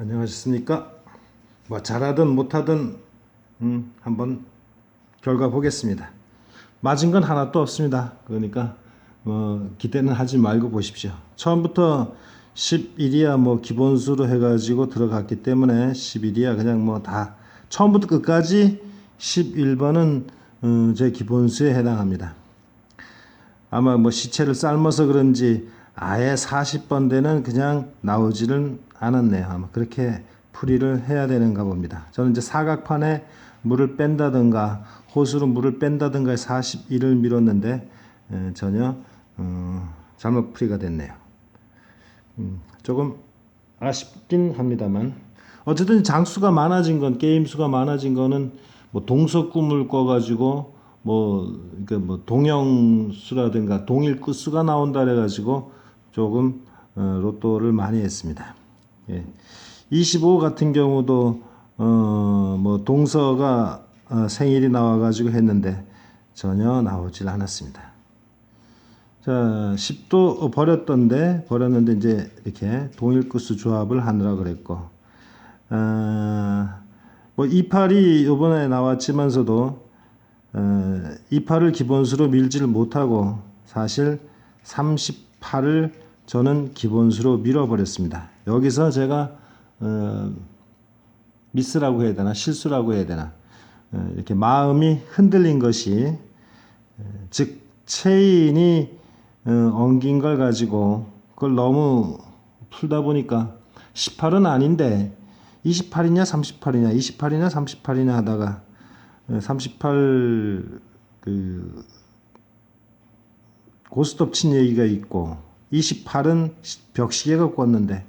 안녕하셨습니까? 뭐 잘하든 못하든 음, 한번 결과 보겠습니다. 맞은 건 하나도 없습니다. 그러니까 뭐 기대는 하지 말고 보십시오. 처음부터 11이야 뭐 기본수로 해가지고 들어갔기 때문에 11이야 그냥 뭐 다 처음부터 끝까지 11번은 음, 제 기본수에 해당합니다. 아마 뭐 시체를 삶아서 그런지 아예 40번 대는 그냥 나오지는 않았네요. 아마 그렇게 풀이를 해야 되는가 봅니다. 저는 이제 사각판에 물을 뺀다든가 호수로 물을 뺀다든가 41을 밀었는데 에, 전혀 어, 잘못 풀이가 됐네요. 음, 조금 아쉽긴 합니다만 어쨌든 장수가 많아진 건 게임 수가 많아진 거는 뭐 동서 꿈을 꿔 가지고 뭐 그러니까 뭐 동영수라든가 동일 끝수가 나온다 그래 가지고 조금 어, 로또를 많이 했습니다. 예. 25 같은 경우도 어 뭐 동서가 어, 생일이 나와 가지고 했는데 전혀 나오질 않았습니다. 자, 10도 버렸던데 버렸는데 이제 이렇게 동일 끝수 조합을 하느라 그랬고 아, 뭐 28이 이번에 나왔지만서도 어, 28을 기본수로 밀지를 못하고 사실 38을 저는 기본수로 밀어버렸습니다. 여기서 제가 어, 미스라고 해야 되나 실수라고 해야 되나 어, 이렇게 마음이 흔들린 것이 어, 즉 체인이 어, 엉긴 걸 가지고 그걸 너무 풀다 보니까 18은 아닌데 28이냐 38이냐 28이냐 38이냐 하다가 38 그 고스톱 친 얘기가 있고 28은 벽시계가 꿨는데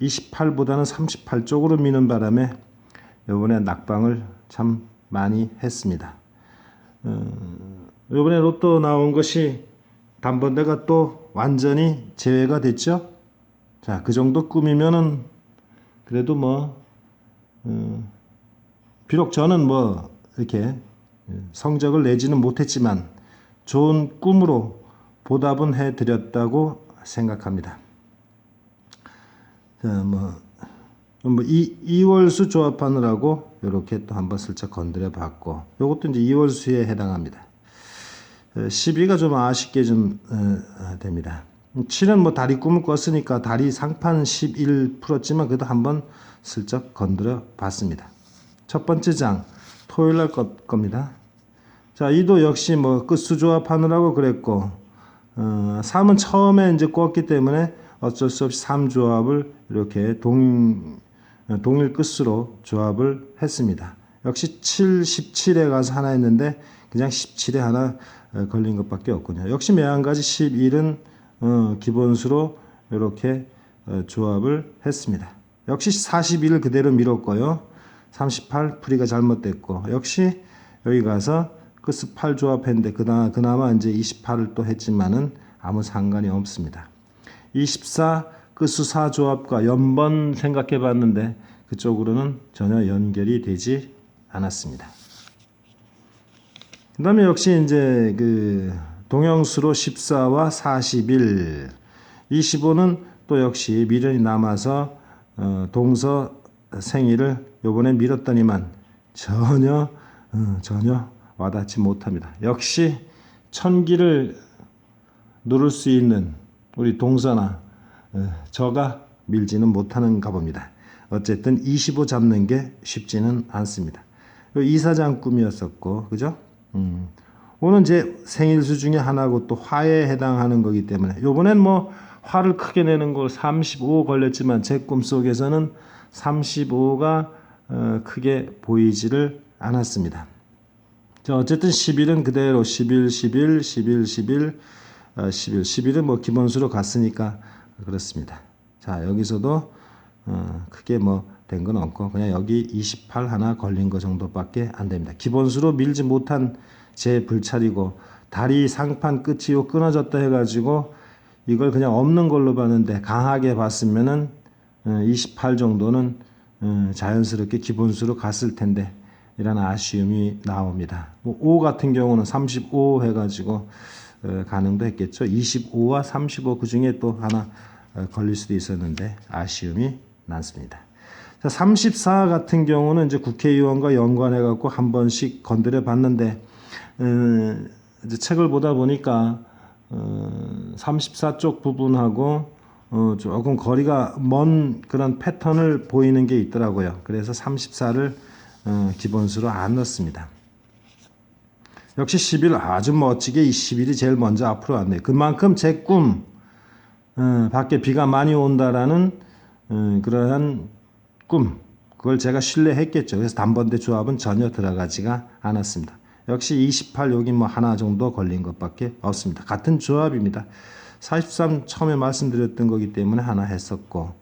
28보다는 38 쪽으로 미는 바람에 이번에 낙방을 참 많이 했습니다. 어, 이번에 로또 나온 것이 단번대가 또 완전히 제외가 됐죠. 자, 그 정도 꿈이면은 그래도 뭐 어, 비록 저는 뭐 이렇게 성적을 내지는 못했지만 좋은 꿈으로 보답은 해드렸다고 생각합니다. 자, 뭐, 뭐 이, 이월수 조합하느라고 이렇게 또 한번 슬쩍 건드려 봤고 이것도 이제 이월수에 해당합니다. 12가 좀 아쉽게 좀 어, 됩니다. 7은 뭐 다리 꿈을 꿨으니까 다리 상판 11 풀었지만 그래도 한번 슬쩍 건드려 봤습니다. 첫 번째 장 토요일 날 것, 겁니다. 자, 이도 역시 뭐 끝수 조합하느라고 그랬고 어, 3은 처음에 이제 꿨기 때문에 어쩔 수 없이 3 조합을 이렇게 동 동일 끝수로 조합을 했습니다. 역시 7, 17에 가서 하나 했는데 그냥 17에 하나 어, 걸린 것밖에 없군요. 역시 매한가지 11은 어, 기본수로 이렇게 어, 조합을 했습니다. 역시 41을 그대로 밀었고요. 38 풀이가 잘못됐고 역시 여기 가서 끝수 8 조합 했는데 그나, 그나마 이제 28을 또 했지만은 아무 상관이 없습니다. 24 끝수 4 조합과 연번 생각해 봤는데 그쪽으로는 전혀 연결이 되지 않았습니다. 그 다음에 역시 이제 그 동영수로 14와 41, 25는 또 역시 미련이 남아서 어, 동서 생일을 요번에 밀었더니만 전혀 어, 전혀 와닿지 못합니다. 역시 천기를 누를 수 있는 우리 동서나 어, 저가 밀지는 못하는가 봅니다. 어쨌든 25 잡는 게 쉽지는 않습니다. 이사장 꿈이었었고 그죠? 음. 오늘 제 생일수 중에 하나고 또 화에 해당하는 거기 때문에 요번엔 뭐 화를 크게 내는 걸 35 걸렸지만 제 꿈속에서는 35가 어, 크게 보이지를 않았습니다. 자, 어쨌든 11은 그대로 11, 11, 11, 11, 어, 11, 11은 뭐 기본수로 갔으니까 그렇습니다. 자, 여기서도 어, 크게 뭐 된 건 없고 그냥 여기 28 하나 걸린 거 정도밖에 안 됩니다. 기본수로 밀지 못한 제 불찰이고 다리 상판 끝이 요 끊어졌다 해가지고 이걸 그냥 없는 걸로 봤는데 강하게 봤으면은 28 정도는 어, 자연스럽게 기본수로 갔을 텐데 이런 아쉬움이 나옵니다. 뭐5 같은 경우는 35 해가지고 어, 가능도 했겠죠. 25와 35 그 중에 또 하나 어, 걸릴 수도 있었는데 아쉬움이 남습니다. 자, 34 같은 경우는 이제 국회의원과 연관해 갖고 한 번씩 건드려 봤는데 어, 이제 책을 보다 보니까 어, 34쪽 부분하고 어, 조금 거리가 먼 그런 패턴을 보이는 게 있더라고요. 그래서 34를 어, 기본수로 안 넣습니다. 역시 10일 아주 멋지게 이 10일이 제일 먼저 앞으로 왔네요. 그만큼 제 꿈, 어, 밖에 비가 많이 온다라는 어, 그러한 꿈, 그걸 제가 신뢰했겠죠. 그래서 단번대 조합은 전혀 들어가지가 않았습니다. 역시 28 여기 뭐 하나 정도 걸린 것밖에 없습니다. 같은 조합입니다. 43 처음에 말씀드렸던 거기 때문에 하나 했었고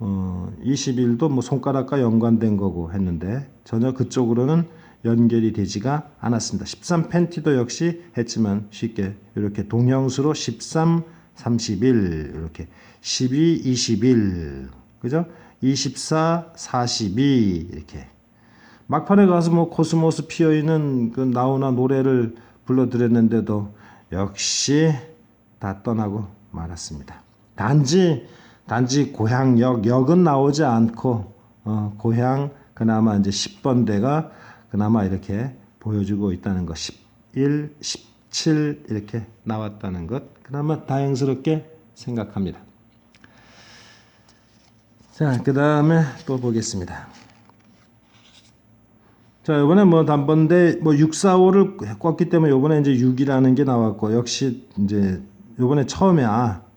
어, 21도 뭐 손가락과 연관된 거고 했는데 전혀 그쪽으로는 연결이 되지가 않았습니다. 13 팬티도 역시 했지만 쉽게 이렇게 동형수로 13, 31 이렇게 12, 21 그죠? 24, 42 이렇게 막판에 가서 뭐 코스모스 피어 있는 그 나오나 노래를 불러드렸는데도 역시 다 떠나고 말았습니다. 단지 단지 고향역 역은 나오지 않고 어, 고향 그나마 이제 10번대가 그나마 이렇게 보여주고 있다는 것 11, 17 이렇게 나왔다는 것 그나마 다행스럽게 생각합니다. 자, 그 다음에 또 보겠습니다. 자, 이번에 뭐 단번대 뭐 645를 꿨기 때문에 이번에 이제 6이라는 게 나왔고 역시 이제 이번에 처음에 아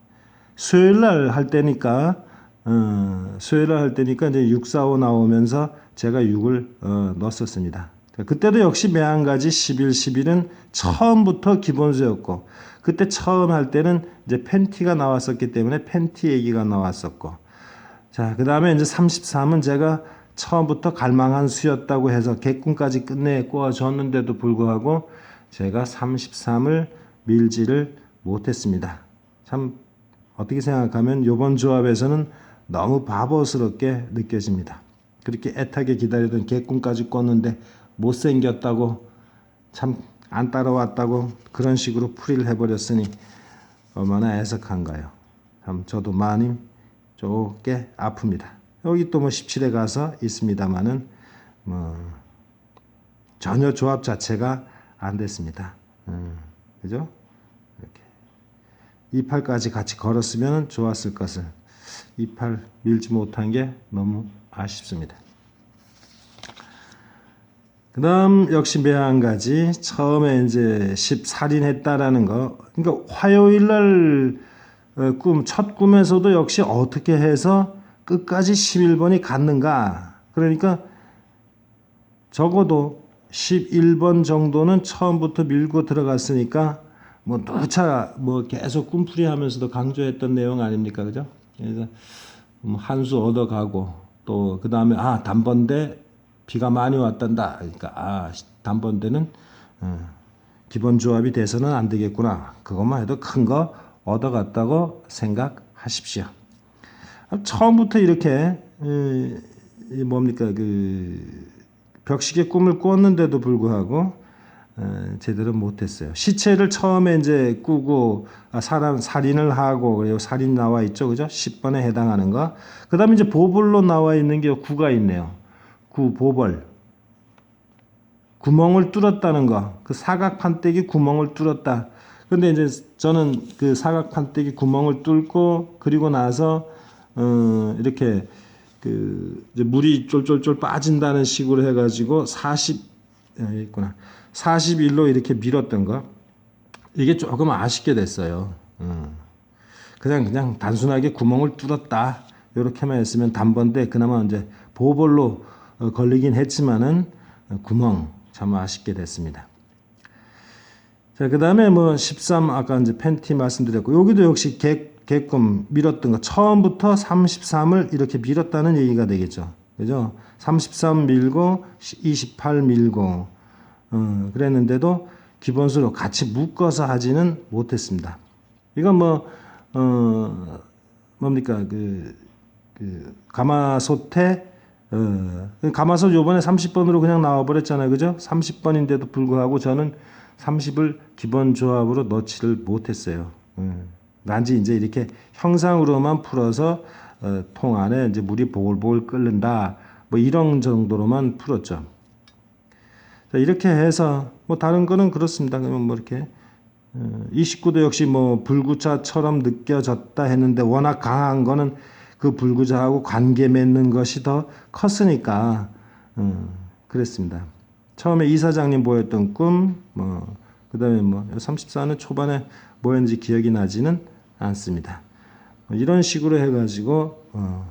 수요일 날 할 때니까 어, 수요일 날 할 때니까 이제 645 나오면서 제가 6을 어, 넣었었습니다. 그때도 역시 매한가지 11, 11은 처음부터 기본수였고 그때 처음 할 때는 이제 팬티가 나왔었기 때문에 팬티 얘기가 나왔었고 자, 그 다음에 이제 33은 제가 처음부터 갈망한 수였다고 해서 개꿈까지 끝내 꼬아줬는데도 불구하고 제가 33을 밀지를 못했습니다. 참 어떻게 생각하면 이번 조합에서는 너무 바보스럽게 느껴집니다. 그렇게 애타게 기다리던 개꿈까지 꿨는데 못생겼다고 참 안 따라왔다고 그런 식으로 풀이를 해버렸으니 얼마나 애석한가요. 참 저도 많이 조게 아픕니다. 여기 또 뭐 17에 가서 있습니다만은 뭐 전혀 조합 자체가 안 됐습니다. 음, 그죠? 이렇게 28까지 같이 걸었으면 좋았을 것을 28 밀지 못한 게 너무 아쉽습니다. 그 다음 역시 매한 가지 처음에 이제 10살인했다라는 거. 그러니까 화요일 날 어, 꿈, 첫 꿈에서도 역시 어떻게 해서 끝까지 11번이 갔는가. 그러니까 적어도 11번 정도는 처음부터 밀고 들어갔으니까 뭐 누차 뭐 계속 꿈풀이 하면서도 강조했던 내용 아닙니까? 그죠? 그래서 뭐 한수 얻어가고 또 그 다음에 아, 단번대 비가 많이 왔단다. 그러니까 아, 단번대는 어, 기본 조합이 돼서는 안 되겠구나. 그것만 해도 큰 거 얻어갔다고 생각하십시오. 처음부터 이렇게 이 뭡니까 그 벽식의 꿈을 꾸었는데도 불구하고 어, 제대로 못했어요. 시체를 처음에 이제 꾸고 아, 사람 살인을 하고 그리고 살인 나와 있죠, 그죠? 10번에 해당하는 거. 그다음에 이제 보벌로 나와 있는 게 구가 있네요. 구 보벌. 구멍을 뚫었다는 거. 그 사각 판때기 구멍을 뚫었다. 근데 이제 저는 그 사각 판때기 구멍을 뚫고 그리고 나서 어 이렇게 그 물이 쫄쫄쫄 빠진다는 식으로 해가지고 40 아, 있구나 41로 이렇게 밀었던 거 이게 조금 아쉽게 됐어요. 어. 그냥 그냥 단순하게 구멍을 뚫었다 이렇게만 했으면 단번데 그나마 이제 보벌로 어, 걸리긴 했지만은 구멍 참 아쉽게 됐습니다. 자, 그 다음에 뭐 13, 아까 이제 팬티 말씀드렸고, 여기도 역시 개, 개꿈 밀었던 거, 처음부터 33을 이렇게 밀었다는 얘기가 되겠죠. 그죠? 33 밀고, 28 밀고, 어, 그랬는데도 기본수로 같이 묶어서 하지는 못했습니다. 이건 뭐, 어, 뭡니까, 그, 그, 가마솥에, 어, 가마솥 요번에 30번으로 그냥 나와버렸잖아요. 그죠? 30번인데도 불구하고 저는 30을 기본 조합으로 넣지를 못했어요. 음. 단지 이제 이렇게 형상으로만 풀어서 어, 통 안에 이제 물이 보글보글 끓는다. 뭐 이런 정도로만 풀었죠. 자, 이렇게 해서 뭐 다른 거는 그렇습니다. 그러면 뭐 이렇게 어, 29도 역시 뭐 불구자처럼 느껴졌다 했는데 워낙 강한 거는 그 불구자하고 관계 맺는 것이 더 컸으니까 어, 그랬습니다. 처음에 이사장님 보였던 꿈, 뭐 그다음에 뭐 34는 초반에 뭐였는지 기억이 나지는 않습니다. 어, 이런 식으로 해가지고 어,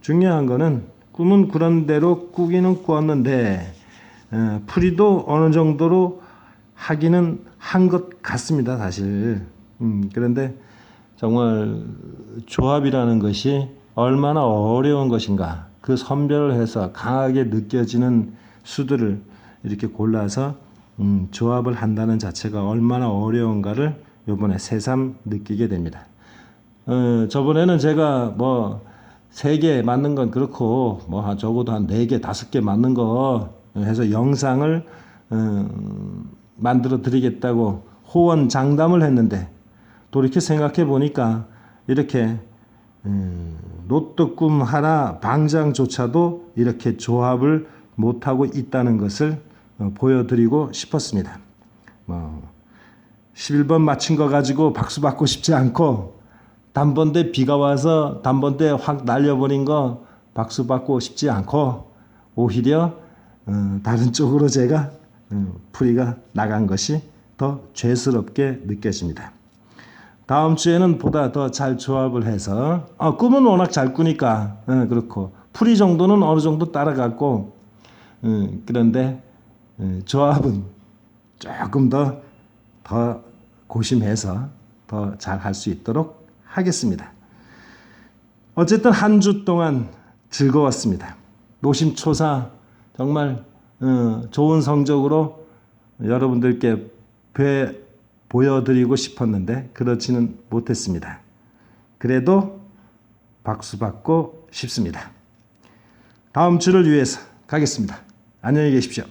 중요한 거는 꿈은 그런 대로 꾸기는 꾸었는데 어, 풀이도 어느 정도로 하기는 한 것 같습니다, 사실. 음, 그런데 정말 조합이라는 것이 얼마나 어려운 것인가 그 선별을 해서 강하게 느껴지는 수들을 이렇게 골라서 음, 조합을 한다는 자체가 얼마나 어려운가를 이번에 새삼 느끼게 됩니다. 어, 저번에는 제가 뭐 세 개 맞는 건 그렇고 뭐한 적어도 한 네 개, 다섯 개 맞는 거 해서 영상을 어, 만들어 드리겠다고 호언 장담을 했는데 돌이켜 생각해 보니까 이렇게 음, 로또 꿈 하나 방장조차도 이렇게 조합을 못하고 있다는 것을 어, 보여드리고 싶었습니다. 뭐 11번 맞힌 거 가지고 박수 받고 싶지 않고 단번대 비가 와서 단번대 확 날려버린 거 박수 받고 싶지 않고 오히려 어, 다른 쪽으로 제가 어, 풀이가 나간 것이 더 죄스럽게 느껴집니다. 다음 주에는 보다 더 잘 조합을 해서 아, 꿈은 워낙 잘 꾸니까 어, 그렇고 풀이 정도는 어느 정도 따라갔고 어, 그런데 어, 조합은 조금 더더 고심해서 더 잘 할 수 있도록 하겠습니다. 어쨌든 한 주 동안 즐거웠습니다. 노심초사 정말 어, 좋은 성적으로 여러분들께 배 보여드리고 싶었는데 그렇지는 못했습니다. 그래도 박수 받고 싶습니다. 다음 주를 위해서 가겠습니다. 안녕히 계십시오.